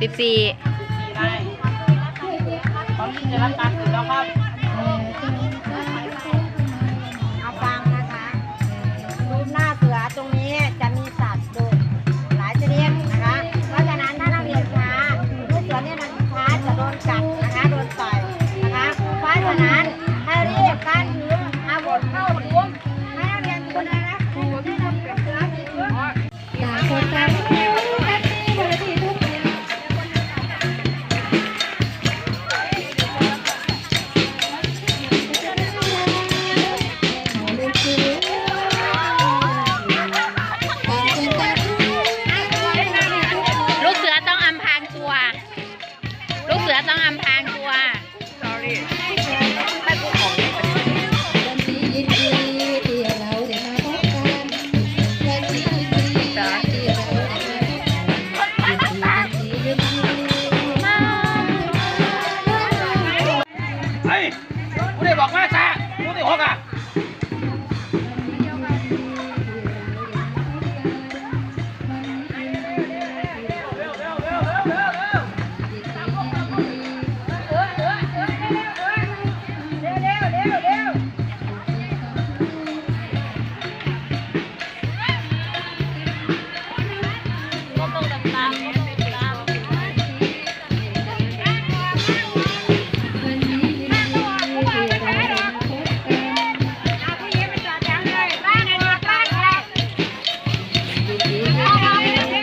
สิบสี่14ไร่พร้อมที่จะรับการฝึกแล้วครับ มาพบกันยินดียินดี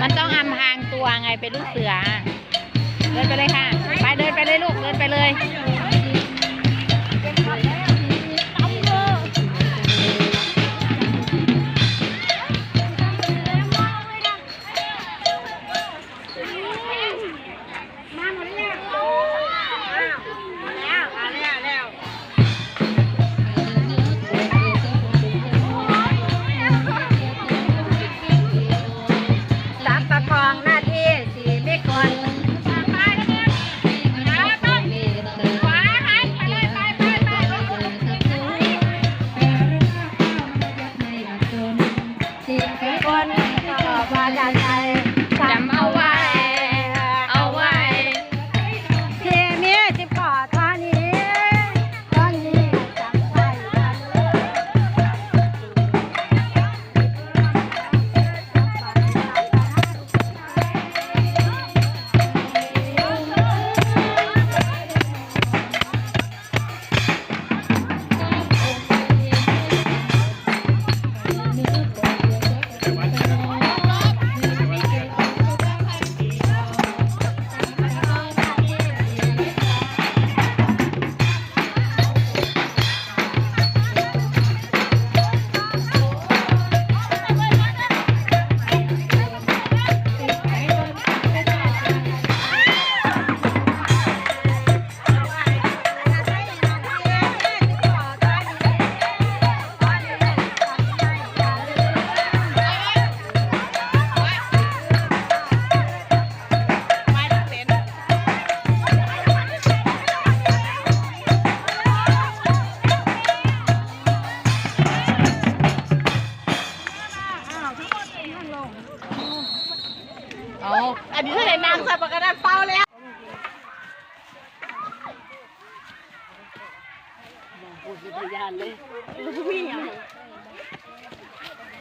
มันต้องอำพรางตัวไงเป็นลูกเสือ เดินไปเลยค่ะ ไปเดินไปเลยลูก เดินไปเลย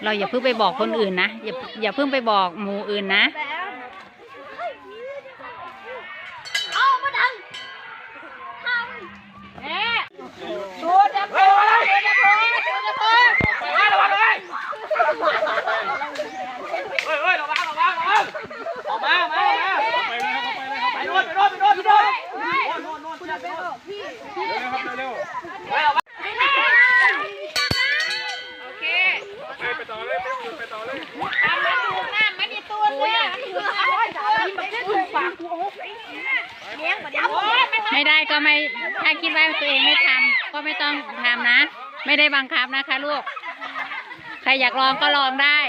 เราอย่าเพิ่งไปบอกคนอื่นนะ อย่าอย่าเพิ่งไปบอกหมู่อื่นนะดูจะพอดูจะพอดูจะพอมาระวังเลยเฮ้ยเฮ้ยระวังระวังระวังออกมามามาไปเลยครับไปเลยครับไปโน่นไปโน่นไปโน่นไปโน่นโน่นโน่นโน่นเร็วเร็วไประวังโอเคไปต่อเลยไปต่อเลย ไม่ได้ก็ไม่ถ้าคิดว่าตัวเองไม่ทำก็ไม่ต้องทำนะ ไม่ได้บังคับนะคะลูก ใครอยากลองก็ลองได้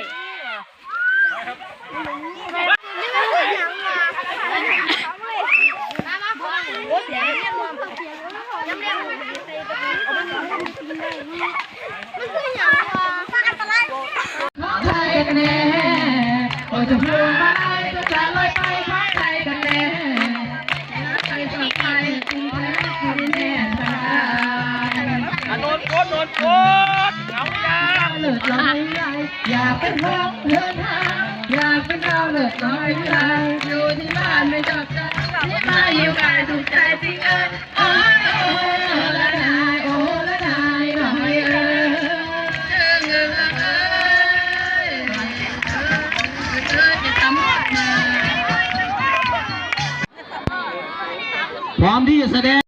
น้องค่ะจะพูดมาได้จะ โนนโคตรโนนโคตรเหงาอยาเลิศลอยใหญ่อยากเป็นห้องเดินทางอยากเป็นดาวเลิศลอยใหญ่อยู่ที่บ้านไม่ชอบใจที่มาอยู่ไกลถูกใจจริงเอ้ยโอ้โอ้ละนายโอ้ละนายน่อยเอ้ยเอ้ยเอ้ยเอ้ยเอ้ยจะทำมาพร้อมที่จะแสดง